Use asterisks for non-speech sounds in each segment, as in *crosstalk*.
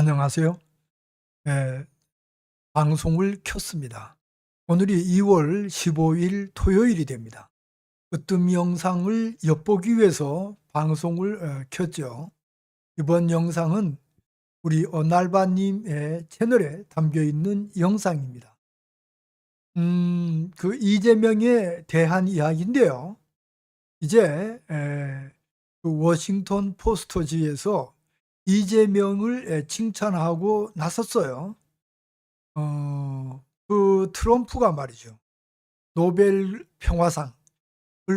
안녕하세요. 예, 방송을 켰습니다. 오늘이 2월 15일 토요일이 됩니다. 으뜸 영상을 엿보기 위해서 방송을 어, 켰죠. 이번 영상은 우리 어날바님의 채널에 담겨 있는 영상입니다. 음, 그 이재명에 대한 이야기인데요. 이제 에, 그 워싱턴 포스터지에서 이재명을 에, 칭찬하고 나섰어요. 어, 그 트럼프가 말이죠. 노벨 평화상을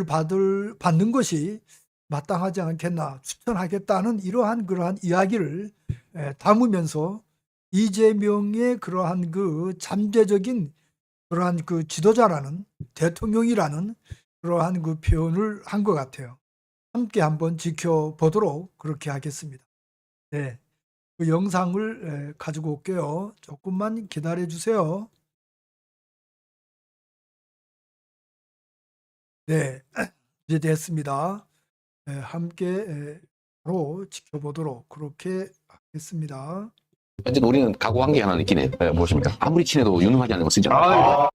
받을, 받는 것이 마땅하지 않겠나 추천하겠다는 이러한 그러한 이야기를 에, 담으면서 이재명의 그러한 그 잠재적인 그러한 그 지도자라는 대통령이라는 그러한 그 표현을 한 것 같아요. 함께 한번 지켜보도록 그렇게 하겠습니다. 네. 그 영상을 에, 가지고 올게요. 조금만 기다려 주세요. 네. *clears throat* 이제 됐습니다. 에, 함께 에, 바로 지켜보도록 그렇게 하겠습니다. 어쨌든 우리는 각오한 게 하나 있긴. 네, 무엇입니까? 아무리 친해도 유능하지 않은 거 쓰지 않아.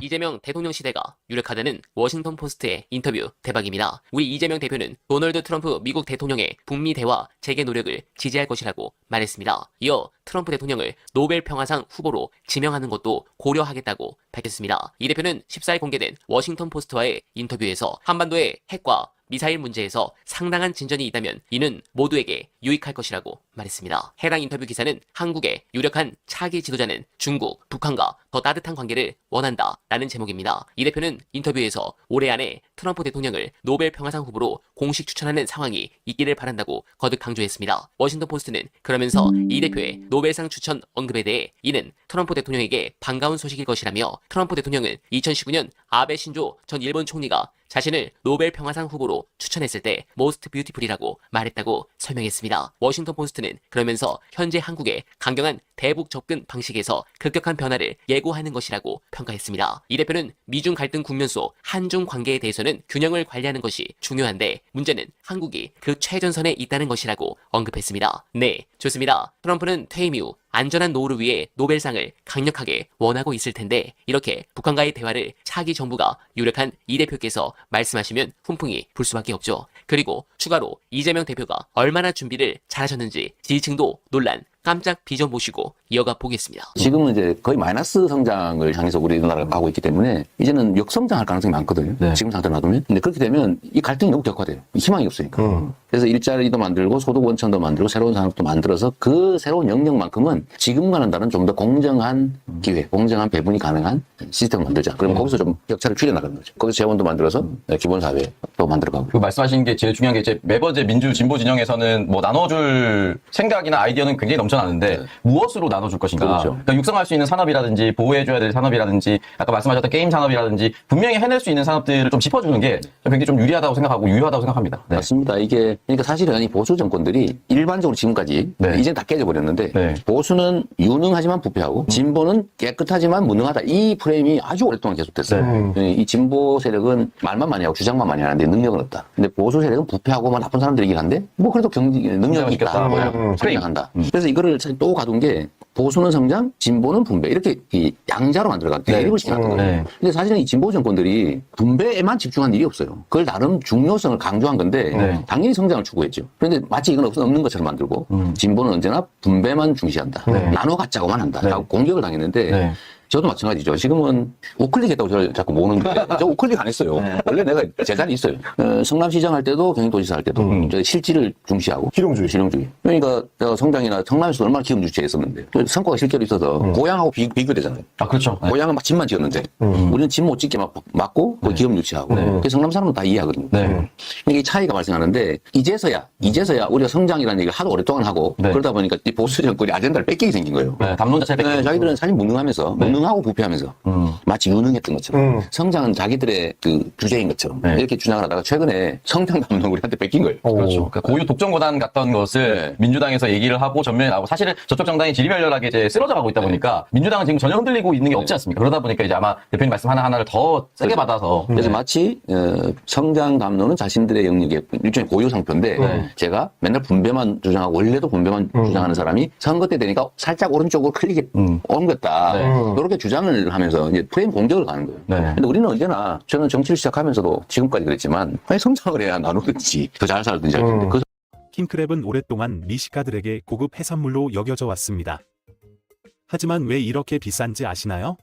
이재명 대통령 시대가 유력하다는 워싱턴 포스트의 인터뷰 대박입니다. 우리 이재명 대표는 도널드 트럼프 미국 대통령의 북미 대화 재개 노력을 지지할 것이라고 말했습니다. 이어 트럼프 대통령을 노벨 평화상 후보로 지명하는 것도 고려하겠다고 밝혔습니다. 이 대표는 14일 공개된 워싱턴 포스트와의 인터뷰에서 한반도의 핵과 미사일 문제에서 상당한 진전이 있다면 이는 모두에게 유익할 것이라고 말했습니다. 해당 인터뷰 기사는 한국의 유력한 차기 지도자는 중국, 북한과 더 따뜻한 관계를 원한다 라는 제목입니다. 이 대표는 인터뷰에서 올해 안에 트럼프 대통령을 노벨 평화상 후보로 공식 추천하는 상황이 있기를 바란다고 거듭 강조했습니다. 워싱턴 포스트는 그러면서 이 대표의 노벨상 추천 언급에 대해 이는 트럼프 대통령에게 반가운 소식일 것이라며 트럼프 대통령은 2019년 아베 신조 전 일본 총리가 자신을 노벨 평화상 후보로 추천했을 때 most beautiful이라고 말했다고 설명했습니다. 워싱턴 포스트는 그러면서 현재 한국의 강경한 대북 접근 방식에서 급격한 변화를 예 고하는 것이라고 평가했습니다. 이 대표는 미중 갈등 국면 속 한중 관계에 대해서는 균형을 관리하는 것이 중요한데 문제는 한국이 그 최전선에 있다는 것이라고 언급했습니다. 네, 좋습니다. 트럼프는 퇴임 이후 안전한 노후를 위해 노벨상을 강력하게 원하고 있을 텐데 이렇게 북한과의 대화를 차기 정부가 유력한 이 대표께서 말씀하시면 훈풍이 불 수밖에 없죠. 그리고 추가로 이재명 대표가 얼마나 준비를 잘하셨는지 지지층도 논란 깜짝 비전 보시고 이어가 보겠습니다. 지금은 이제 거의 마이너스 성장을 향해서 우리나라가 가고 있기 때문에 이제는 역성장할 가능성이 많거든요. 네. 지금 상태로 놔두면. 근데 그렇게 되면 이 갈등이 너무 격화돼요. 희망이 없으니까. 음. 그래서 일자리도 만들고 소득 원천도 만들고 새로운 산업도 만들어서 그 새로운 영역만큼은 지금과는 다른 좀 더 공정한 기회, 공정한 배분이 가능한 시스템을 만들자. 그러면 거기서 좀 격차를 줄여나가는 거죠. 거기서 재원도 만들어서 기본 사회도 만들어가고. 그 말씀하신 게 제일 중요한 게 이제 매번 이제 민주 진보 진영에서는 뭐 나눠줄 생각이나 아이디어는 굉장히 넘쳐나는데 무엇으로 나눠줄 것인가. 네. 그렇죠. 그러니까 육성할 수 있는 산업이라든지 보호해줘야 될 산업이라든지 아까 말씀하셨던 게임 산업이라든지 분명히 해낼 수 있는 산업들을 좀 짚어주는 게 굉장히 좀 유리하다고 생각하고 유효하다고 생각합니다. 네. 맞습니다. 이게 그러니까 사실은 이 보수 정권들이 일반적으로 지금까지 네. 이제 다 깨져버렸는데 네. 보수는 유능하지만 부패하고 진보는 깨끗하지만 무능하다 이 프레임이 아주 오랫동안 계속됐어요. 네. 이 진보 세력은 말만 많이 하고 주장만 많이 하는데 능력은 없다. 근데 보수 세력은 부패하고 뭐 나쁜 사람들이긴 한데 뭐 그래도 경제 능력이 있다. 뭐 음, 성장한다. 그래서 이거를 사실 또 가둔 게 보수는 성장, 진보는 분배 이렇게 이 양자로 만들어가 대립을 시켜놨던 거예요. 네. 근데 사실은 이 진보 정권들이 분배에만 집중한 일이 없어요. 그걸 나름 중요성을 강조한 건데 네. 당연히 성장을 추구했죠. 그런데 마치 이건 없- 없는 것처럼 만들고 진보는 언제나 분배만 중시한다. 네. 나눠 갖자고만 한다. 네. 라고 공격을 당했는데 네. 저도 마찬가지죠. 지금은 우클릭 했다고 저를 자꾸 모으는데 저 우클릭 안 했어요. 원래 내가 제자리 있어요. 어, 성남시장 할 때도 경기도지사 할 때도 음. 저 실질을 중시하고 실용주의. 실용주의. 그러니까 제가 성장이나 성남에서 얼마나 기업 유치했었는데 또 성과가 실제로 있어서 고향하고 비, 비교되잖아요. 아, 그렇죠. 네. 고향은 막 집만 지었는데 음. 우리는 집 못 짓게 막 막고 그 기업 유치하고 그래서 성남 사람은 다 이해하거든요. 네. 이게 차이가 발생하는데 이제서야 이제서야 우리가 성장이라는 얘기를 하도 오랫동안 하고 네. 그러다 보니까 이 보수 정권이 아젠다를 뺏기게 생긴 거예요. 네, 담론 자체를 네. 자기들은 사실 무능하면서 무 능하고 부패하면서 음. 마치 유능했던 것처럼 음. 성장은 자기들의 그 주제인 것처럼 네. 이렇게 주장을 하다가 최근에 성장 담론 우리한테 뺏긴 거예요. 오. 그렇죠. 그러니까 고유 독점고단 같던 것을 네. 민주당에서 얘기를 하고 전면에 나오고 사실은 저쪽 정당이 지리멸렬하게 이제 쓰러져 가고 있다 보니까 민주당은 지금 전혀 흔들리고 있는 게 없지 않습니까? 그러다 보니까 이제 아마 대표님 말씀 하나하나를 더 세게 받아서 그래서 마치 어, 성장 담론은 자신들의 영역의 일종의 고유 상표인데 네. 제가 맨날 분배만 주장하고 원래도 분배만 주장하는 사람이 선거 때 되니까 살짝 오른쪽으로 클릭이 음. 옮겼다 네. 이렇게 주장을 하면서 이제 프레임 공격을 가는 거예요. 네. 근데 우리는 언제나 저는 정치를 시작하면서도 지금까지 그랬지만 왜 성장을 해야 나누든지 더 잘 살든지 할 텐데 음. 그 킹크랩은 오랫동안 미식가들에게 고급 해산물로 여겨져 왔습니다. 하지만 왜 이렇게 비싼지 아시나요?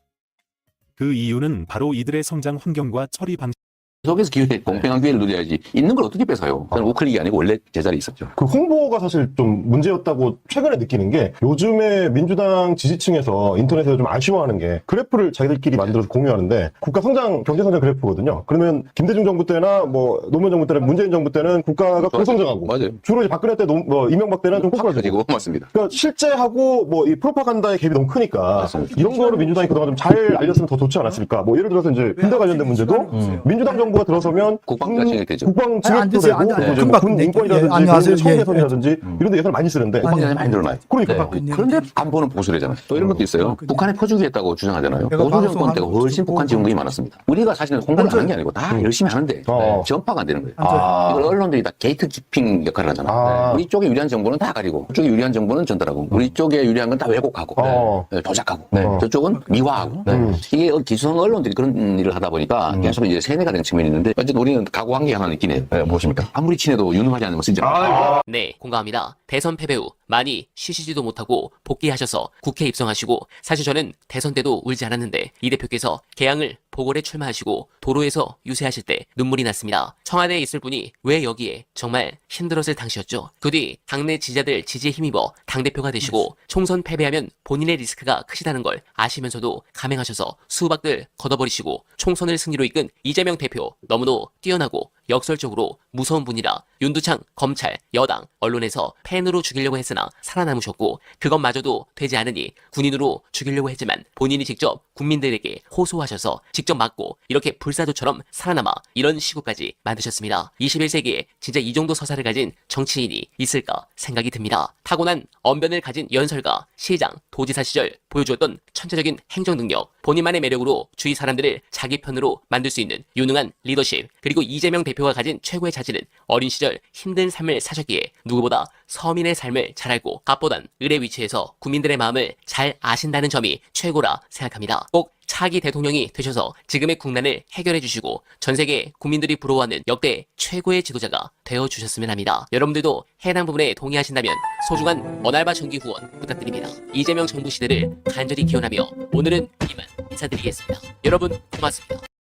그 이유는 바로 이들의 성장 환경과 처리 방식 속에서 기회, 공평한 기회를 누려야지. 있는 걸 어떻게 뺏어요? 저는 우클릭이 아니고 원래 제자리에 있었죠. 그 홍보가 사실 좀 문제였다고 최근에 느끼는 게 요즘에 민주당 지지층에서 인터넷에서 좀 아쉬워하는 게 그래프를 자기들끼리 만들어서 공유하는데 국가 성장, 경제 성장 그래프거든요. 그러면 김대중 정부 때나 뭐 노무현 정부 때나 문재인 정부 때는 국가가 고성장하고 맞아요. 주로 이제 박근혜 때, 노, 뭐 이명박 때는 좀 커지고 맞습니다. 그러니까 실제하고 뭐 이 프로파간다의 갭이 너무 크니까 맞습니다. 이런 거를 민주당이 그동안 좀 잘 알렸으면 더 좋지 않았을까. 뭐 예를 들어서 이제 군대 관련된 문제도 민주당 정부 가 들어서면 국방 군- 자신이 되죠. 국방 아니, 지원도 앉으세요. 되고 앉아- 그리고 이제 금방 군 끝낼게요. 인권이라든지 예, 안녕하세요. 군 청계 예, 선이라든지 이런 데 예산 많이 쓰는데 국방 자산이 많이 늘어나요. 그러니까 네. 막 그런데 안보는 보수래잖아요. 또 이런 것도 있어요. 그냥- 북한에 퍼주기했다고 주장하잖아요. 내가 보수 정권 방송하는 때가 거 훨씬 북한 지원금이 많았습니다. 우리가 사실은 홍보를 하는 게 아니고 다 열심히 하는데 어. 전파가 안 되는 거예요. 아. 이걸 언론들이 다 게이트 키핑 역할을 하잖아. 아. 우리 쪽에 유리한 정보는 다 가리고, 그쪽에 유리한 정보는 전달하고, 우리 쪽에 유리한 건 다 왜곡하고, 어. 네, 조작하고, 네. 저쪽은 미화하고. 음. 이게 기성 언론들이 그런 일을 하다 보니까 계속 이제 세뇌가 되는 측면이 있는데, 어쨌든 우리는 각오한 게 하나 있긴 해요. 네, 무엇입니까? 아무리 친해도 유능하지 않은 거 쓰지 않아요. 네, 공감합니다. 대선 패배 후 많이 쉬시지도 못하고 복귀하셔서 국회 입성하시고 사실 저는 대선 때도 울지 않았는데 이 대표께서 개항을 보궐에 출마하시고 도로에서 유세하실 때 눈물이 났습니다. 청와대에 있을 분이 왜 여기에 정말 힘들었을 당시였죠. 그 뒤 당내 지지자들 지지에 힘입어 당대표가 되시고 총선 패배하면 본인의 리스크가 크시다는 걸 아시면서도 감행하셔서 수박들 걷어버리시고 총선을 승리로 이끈 이재명 대표 너무도 뛰어나고 역설적으로 무서운 분이라 윤두창, 검찰, 여당, 언론에서 팬으로 죽이려고 했으나 살아남으셨고 그것마저도 되지 않으니 군인으로 죽이려고 했지만 본인이 직접 국민들에게 호소하셔서 직접 맞고 이렇게 불사조처럼 살아남아 이런 시구까지 만드셨습니다. 21세기에 진짜 이 정도 서사를 가진 정치인이 있을까 생각이 듭니다. 타고난 언변을 가진 연설가, 시장, 도지사 시절 보여주었던 천재적인 행정 능력, 본인만의 매력으로 주위 사람들을 자기 편으로 만들 수 있는 유능한 리더십, 그리고 이재명 대표 가 가진 최고의 자질은 어린 시절 힘든 삶을 사셨기에 누구보다 서민의 삶을 잘 알고 갑보단 을의 위치에서 국민들의 마음을 잘 아신다는 점이 최고라 생각합니다. 꼭 차기 대통령이 되셔서 지금의 국난을 해결해 주시고 전 세계 국민들이 부러워하는 역대 최고의 지도자가 되어 주셨으면 합니다. 여러분들도 해당 부분에 동의하신다면 소중한 원알바 정기 후원 부탁드립니다. 이재명 정부 시대를 간절히 기원하며 오늘은 이만 인사드리겠습니다. 여러분 고맙습니다.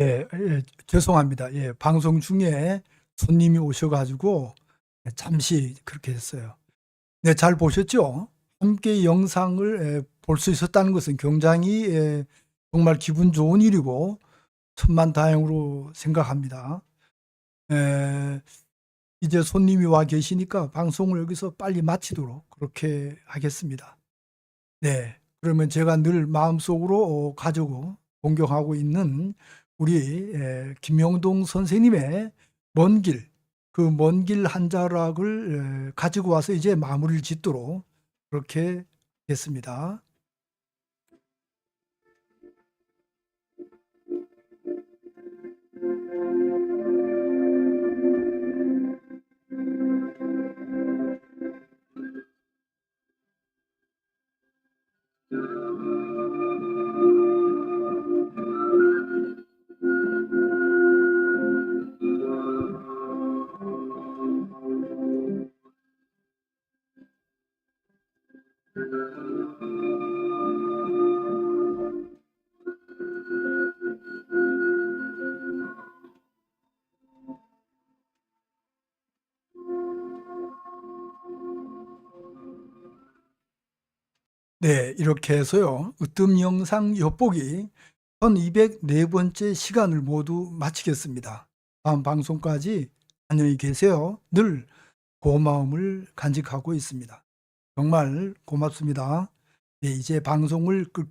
예, 예, 죄송합니다. 예, 방송 중에 손님이 오셔가지고 잠시 그렇게 했어요. 네, 잘 보셨죠? 함께 영상을 볼 수 있었다는 것은 굉장히 예, 정말 기분 좋은 일이고 천만 다행으로 생각합니다. 에, 이제 손님이 와 계시니까 방송을 여기서 빨리 마치도록 그렇게 하겠습니다. 네, 그러면 제가 늘 마음속으로 어, 가지고 공경하고 있는 우리 에, 김영동 선생님의 먼 길, 그 먼 길 한 자락을 에, 가지고 와서 이제 마무리를 짓도록 그렇게 됐습니다. 네, 이렇게 해서요. 으뜸 영상 엿보기 1204번째 시간을 모두 마치겠습니다. 다음 방송까지 안녕히 계세요. 늘 고마움을 간직하고 있습니다. 정말 고맙습니다. 네, 이제 방송을 끌